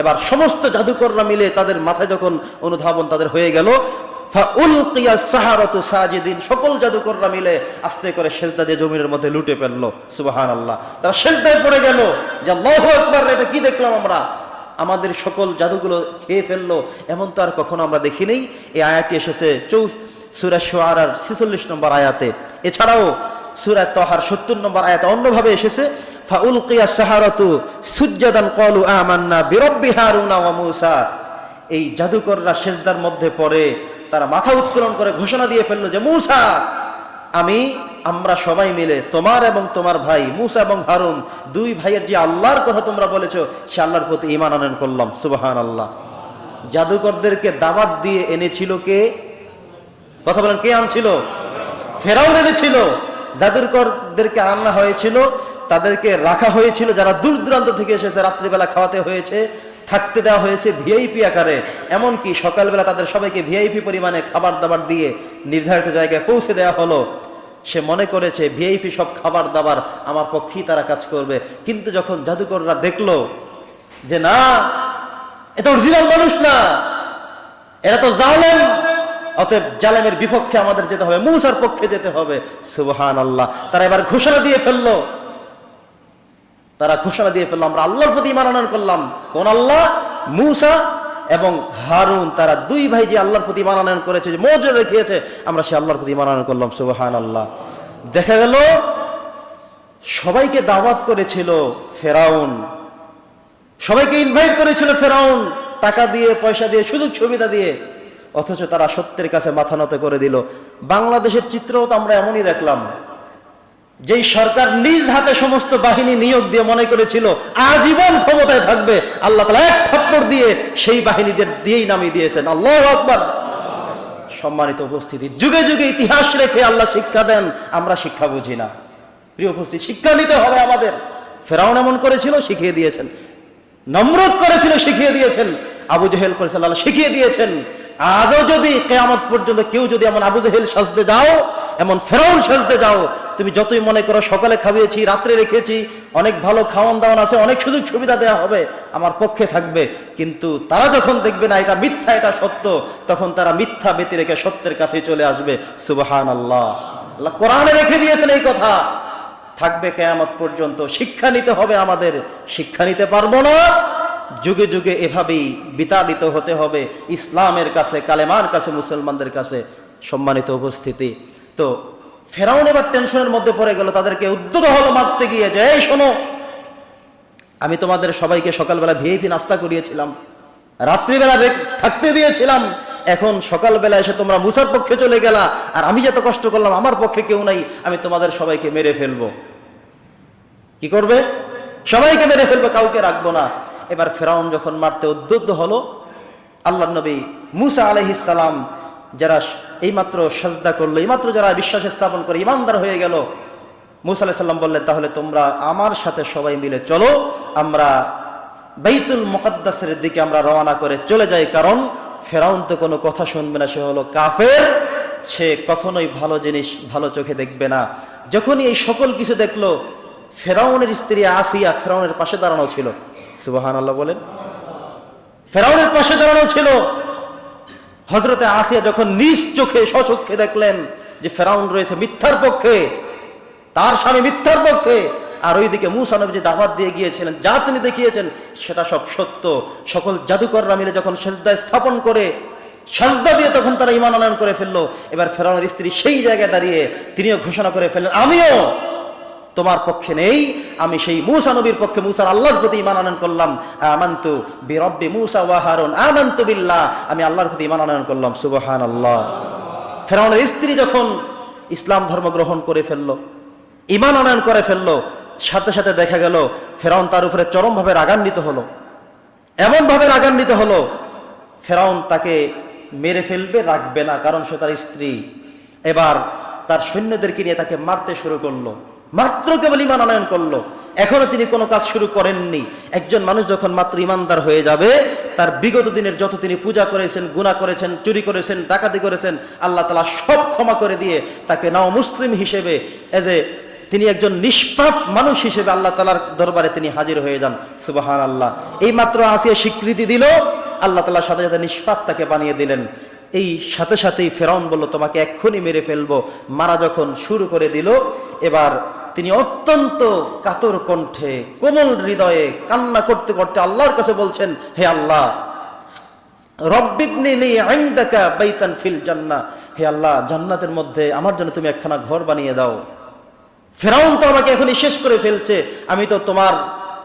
এবার সমস্ত জাদুকররা মিলে তাদের মাথায় যখন অনুধাবন তাদের হয়ে গেল সকল জাদুকররা মিলে আস্তে করে সেজদা দিয়ে জমিনের মধ্যে লুটে ফেলল। সুবহান আল্লাহ তারা সেজদায় পড়ে গেল যে আল্লাহু আকবার, এটা কি দেখলাম আমরা? আমাদের সকল জাদুগুলো খেয়ে ফেলল, এমন তো আর কখনো আমরা দেখিনি এই আয়াতটি এসেছে চৌ সুরা সোয়ার ছিচল্লিশ নম্বর আয়াতে। এছাড়াও সুরা তহার সত্তর নম্বর আয়াতে অন্যভাবে এসেছে, ফাউলকিয়া সাহারাতু সুজ্জাদান কলু আমান্না বিরব্বি হারুনা মূসা। এই জাদুকররা সেজদার মধ্যে পড়ে, তারা মাথা উত্তোলন করে ঘোষণা দিয়ে ফেলল যে, মূসা, আমি, আমরা সবাই মিলে তোমার এবং তোমার ভাই মুসা এবং হারুন, দুই ভাইয়ের যে আল্লাহর কথা তোমরা বলেছ, সে আল্লাহর প্রতি ইমান আনয়ন করলাম। সুবাহান আল্লাহ জাদুকরদেরকে দাবাত দিয়ে এনেছিল কে? কথা বলেন, কে আনছিল? ফেরাউন এনেছিল। জাদুকরদেরকে আনা হয়েছিল, তাদেরকে রাখা হয়েছিল, যারা দূর দূরান্ত থেকে এসেছে, রাত্রিবেলা খাওয়াতে হয়েছে, থাকতে দেওয়া হয়েছে ভিআইপি আকারে। এমনকি সকালবেলা তাদের সবাইকে ভিআইপি পরিমাণে খাবার দাবার দিয়ে নির্ধারিত জায়গায় পৌঁছে দেওয়া হলো। সে মনে করেছে ভিআইপি সব খাবার দাবার আমার পক্ষেই তারা কাজ করবে। কিন্তু যখন জাদুকররা দেখল যে না এটা অরিজিনাল মানুষ না, এরা তো জালেম অতএব জালেমের বিপক্ষে আমাদের যেতে হবে, মূসার পক্ষে যেতে হবে। সুবহান আল্লাহ তারা এবার ঘোষণা দিয়ে ফেলল। তারা ঘোষণা দিয়ে ফেলল, আমরা আল্লাহর প্রতি মানানয়ন করলাম। কোন আল্লাহ? মূসা এবং হারুন, তারা দুই ভাই যে আল্লাহর প্রতি মানানয়ন করেছে, যে মর্যাদা দেখিয়েছে, আমরা সে আল্লাহর প্রতি মানানয়ন করলাম। সুবহান আল্লাহ দেখা গেল, সবাইকে দাওয়াত করেছিল ফেরাউন। সবাইকে ইনভাইট করেছিল ফেরাউন। টাকা দিয়ে, পয়সা দিয়ে সুযোগ সুবিধা দিয়ে। অথচ তারা সত্যের কাছে মাথা নত করে দিল। বাংলাদেশের চিত্রও তো আমরা এমনই দেখলাম। যেই সরকার নিজ হাতে সমস্ত বাহিনী নিয়োগ দিয়ে মনে করেছিল, আজীবন ক্ষমতায় থাকবে, আল্লাহ তালা এক থাপ্পড় দিয়ে সেই বাহিনীদের দিয়েই নামিয়ে দিয়েছেন। আল্লাহ আকবার। সম্মানিত উপস্থিতি, যুগে যুগে ইতিহাস রেখে আল্লাহ শিক্ষা দেন, আমরা শিক্ষা বুঝি না। প্রিয় উপস্থিতি, শিক্ষা নিতে হবে আমাদের। ফেরাউন এমন করেছিল, শিখিয়ে দিয়েছেন। নমরুদ করেছিল, শিখিয়ে দিয়েছেন। আবু জেহেল করেছিল, আল্লাহ শিখিয়ে দিয়েছেন। আজও যদি কেয়ামত পর্যন্ত কেউ যদি এমন আবু জেহেল সাজতে যাও, এমন ফেরাউন সাজতে যাও, তুমি যতই মনে করো সকালে খাওয়িয়েছি, রাত্রে রেখেছি, অনেক ভালো খাওয়ান দাওয়ান আছে, অনেক সুযোগ সুবিধা দেওয়া হবে, আমার পক্ষে থাকবে। কিন্তু তারা যখন দেখবে না এটা মিথ্যা, এটা সত্য, তখন তারা মিথ্যা ব্যতি রেখে সত্যের কাছে চলে আসবে। সুবাহান আল্লাহ আল্লাহ কোরআনে রেখে দিয়েছেন এই কথা। থাকবে কেয়ামত পর্যন্ত। শিক্ষা নিতে হবে আমাদের। শিক্ষা নিতে পারব না যুগে যুগে এভাবেই বিতাড়িত হতে হবে ইসলামের কাছে, কালেমার কাছে, মুসলমানদের কাছে সম্মানিত উপস্থিতি। তো ফেরাউন এবার টেনশনের মধ্যে পড়ে গেল, তাদেরকে উদ্যত হলো মারতে গিয়ে যে, এই শোনো, আমি তোমাদের সবাইকে সকালবেলা ভিআইপি নাস্তা করিয়েছিলাম, রাত্রিবেলা থাকতে দিয়েছিলাম, এখন সকালবেলা এসে তোমরা মুসার পক্ষে চলে গেলা, আর আমি যত কষ্ট করলাম, আমার পক্ষে কেউ নাই, আমি তোমাদের সবাইকে মেরে ফেলব। কি করবে? সবাইকে মেরে ফেলবে, কাউকে রাখব না। এবার ফেরাউন যখন মারতে উদ্বুদ্ধ হলো আল্লাহ নবী মুসা আলহিসাল্লাম যারা এইমাত্র সাজদা করল, এইমাত্র যারা বিশ্বাস স্থাপন করে ইমানদার হয়ে গেল, মুসা আলাহ সাল্লাম বললেন, তাহলে তোমরা আমার সাথে সবাই মিলে চলো, আমরা বাইতুল মুকদ্দাসের দিকে আমরা রওনা করে চলে যাই, কারণ ফেরাউন তো কোনো কথা শুনবে না, সে হলো কাফের, সে কখনোই ভালো জিনিস ভালো চোখে দেখবে না। যখনই এই সকল কিছু দেখল, ফেরাউনের স্ত্রী আসিয়া ফেরাউনের পাশে দাঁড়ানো ছিল। সুবাহান আল্লাহ বলেন। ফেরাউনের পাশে দাঁড়ানো ছিল। হজরতে আসিয়া যখন নিজ চোখে সচক্ষে দেখলেন যে ফেরাউন রয়েছে মিথ্যার পক্ষে, তার স্বামী মিথ্যার পক্ষে, আর ওইদিকে মুসা নবী যে দাওয়াত দিয়ে গিয়েছিলেন, যা তিনি দেখিয়েছেন, সেটা সব সত্য। সকল জাদুকররা মিলে যখন সেজদায় স্থাপন করে, সাজদা দিয়ে তখন তারা ইমান আনয়ন করে ফেলল। এবার ফেরাউনের স্ত্রী সেই জায়গায় দাঁড়িয়ে তিনিও ঘোষণা করে ফেললেন, আমিও তোমার পক্ষে নেই। আমি সেই মুসা নবীর পক্ষে মুসার আল্লাহর প্রতি ইমান আনয়ন করলাম। আমান্তু বিরব্বি মুসা ওয়া হারুন, আমান্তু বিল্লাহ। আমি আল্লাহর প্রতি ইমান আনয়ন করলাম সুবহান আল্লাহ ফেরাউনের স্ত্রী যখন ইসলাম ধর্ম গ্রহণ করে ফেলল ইমান আনয়ন করে ফেলল, সাথে সাথে দেখা গেল ফেরাউন তার উপরে চরমভাবে রাগান্বিত হলো। এমনভাবে রাগান্বিত হলো, ফেরাউন তাকে মেরে ফেলবে, রাখবে না, কারণ সে তার স্ত্রী। এবার তার সৈন্যদেরকে নিয়ে তাকে মারতে শুরু করল। মাত্র কেবল ইমান আনয়ন করল। এখনও তিনি কোনো কাজ শুরু করেননি। একজন মানুষ যখন মাত্র ইমানদার হয়ে যাবে, তার বিগত দিনের যত তিনি পূজা করেছেন গুণা করেছেন, চুরি করেছেন, ডাকাতি করেছেন, আল্লাহ তালা সব ক্ষমা করে দিয়ে তাকে নাও মুসলিম হিসেবে এজ এ তিনি একজন নিষ্পাপ মানুষ হিসেবে আল্লাহ তালার দরবারে তিনি হাজির হয়ে যান। সুবাহান আল্লাহ এই মাত্র আসিয়া স্বীকৃতি দিল, আল্লাহ তালার সাথে সাথে নিষ্পাপ তাকে বানিয়ে দিলেন। এই সাথে সাথেই ফেরাউন বলল, তোমাকে এক্ষুনি মেরে ফেলব। মারা যখন শুরু করে দিল, এবার তিনি অত্যন্ত কাতর কণ্ঠে, কোমল হৃদয়ে কান্না করতে করতে আল্লাহর কাছে বলছেন, হে আল্লাহ বাইতান ফিল জান্না হে আল্লাহ, জান্নাতের মধ্যে আমার জন্য তুমি একখানা ঘর বানিয়ে দাও। ফেরাউন তো আমাকে এখনই শেষ করে ফেলছে। আমি তো তোমার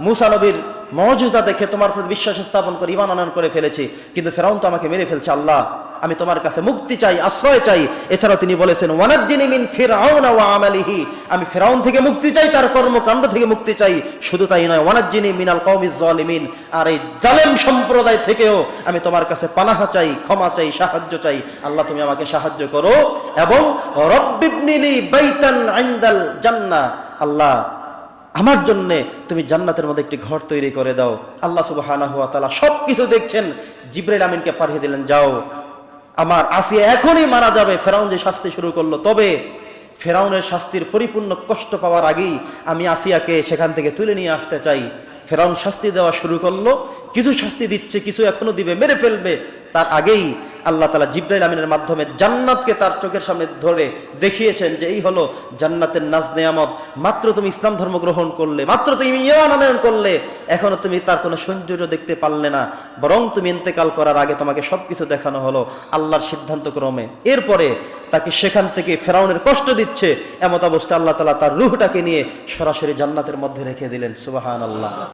মুসা নবীর মজুজা দেখে তোমার প্রতি বিশ্বাস স্থাপন করে ইমান আনয়ন করে ফেলেছি। কিন্তু ফেরাউন তো আমাকে মেরে ফেলছে, আল্লাহ, আমি তোমার কাছে মুক্তি চাই, আশ্রয় চাই। এছাড়াও তিনি বলেছেন, ওয়ানাজ্জিনি মিন ফিরআউন ওয়া আমালিহি। আমি ফেরাউন থেকে মুক্তি চাই, তার কর্মকাণ্ড থেকে মুক্তি চাই। শুধু তাই নয়, ওয়ানাজ্জিনি মিনাল কওমিজ জালিমিন আর এই জালেম সম্প্রদায় থেকেও আমি তোমার কাছে পানাহা চাই, ক্ষমা চাই, সাহায্য চাই। আল্লাহ, তুমি আমাকে সাহায্য করো। এবং রব্বিবনিলি বাইতান ইনদাল জান্নাহ। আল্লাহ আমার জন্য তুমি জান্নাতের মধ্যে একটি ঘর তৈরি করে দাও। আল্লাহ সুবহানাহু ওয়া তাআলা সবকিছু দেখছেন। জিব্রাইল আমিনকে পাঠিয়ে দিলেন, যাও। আমার আসিয়া এখনই মারা যাবে। ফেরাউন যে শাস্তি শুরু করল। তবে ফেরাউনের শাস্তির পরিপূর্ণ কষ্ট পাওয়ার আগেই আমি আসিয়াকে সেখান থেকে তুলে নিয়ে আসতে চাই। ফেরাউন শাস্তি দেওয়া শুরু করল। কিছু শাস্তি দিচ্ছে, কিছু এখনও দিবে, মেরে ফেলবে। তার আগেই আল্লাহ তালা জিব্রাইল আমিনের মাধ্যমে জান্নাতকে তার চোখের সামনে ধরে দেখিয়েছেন যে এই হলো জান্নাতের নাজ নেয়ামত। মাত্র তুমি ইসলাম ধর্ম গ্রহণ করলে, মাত্র তুমি ইমান করলে, এখনও তুমি তার কোনো সৌন্দর্য দেখতে পারলে না। বরং তুমি ইন্তেকাল করার আগে তোমাকে সবকিছু দেখানো হলো আল্লাহর সিদ্ধান্ত ক্রমে। এরপরে তাকে সেখান থেকে ফেরাউনের কষ্ট দিচ্ছে। এমত অবস্থা আল্লাহ তালা তার রুহটাকে নিয়ে সরাসরি জান্নাতের মধ্যে রেখে দিলেন। সুবাহান আল্লাহ